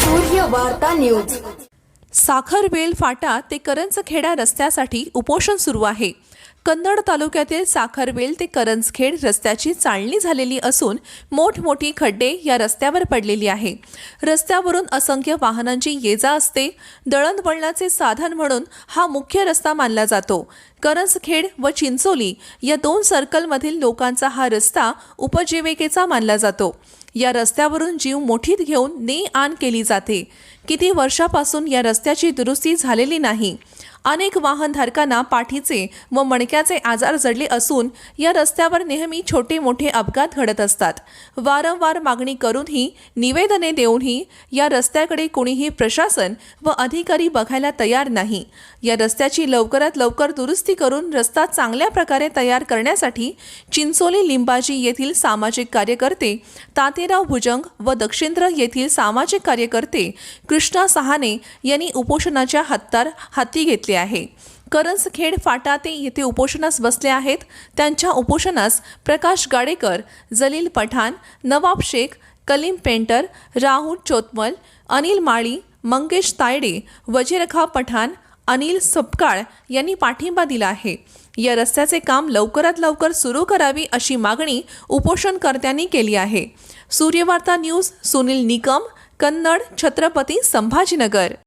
सूर्य वार्ता न्यूज साखरवेल फाटा ते करंजखेडा रस्त्यासाठी उपोषण सुरू आहे. कन्नड तालुक्यातील साखरवेल ते करंजखेड रस्त्याची चालणी झालेली असून मोठमोठी खड्डे या रस्त्यावर पडलेली आहे. रस्त्यावरून असंख्य वाहनांची ये जा असते. दळणवळणाचे साधन म्हणून हा मुख्य रस्ता मानला जातो. करंजखेड व चिंचोली या दोन सर्कलमधील लोकांचा हा रस्ता उपजीविकेचा मानला जातो. या रस्त्यावरून जीव मोठीत घेऊन ने आण केली जाते. किती वर्षापासून या रस्त्याची दुरुस्ती झालेली नाही? अनेक वाहनधारकांना पाठीचे व मणक्याचे आजार जडले असून या रस्त्यावर नेहमी छोटे मोठे अपघात घडत असतात. वारंवार मागणी करूनही निवेदने देऊनही या रस्त्याकडे कोणीही प्रशासन व अधिकारी बघायला तयार नाही. या रस्त्याची लवकरात लवकर दुरुस्ती करून रस्ता चांगल्या प्रकारे तयार करण्यासाठी चिंचोली लिंबाजी येथील सामाजिक कार्यकर्ते तातेराव भुजंग व दक्षिंद्र येथील सामाजिक कार्यकर्ते कृष्णा सहाने यांनी उपोषणाच्या हत्तार हाती घेतले आहे. करंजखेड फाटा ते येथे उपोषणास बसले आहेत. त्यांच्या उपोषणास प्रकाश गाडेकर जलील पठाण नवाब शेख कलीम पेंटर राहुल चोतमल अनिल माळी मंगेश तायडे वजीरखा पठाण अनिल सपकाळ यांनी पाठिंबा दिला आहे. या रस्त्याचे काम लवकरात लवकर सुरू करावी अशी मागणी उपोषणकर्त्यांनी केली आहे. सूर्यवार्ता न्यूज सुनील निकम कन्नड छत्रपती संभाजीनगर.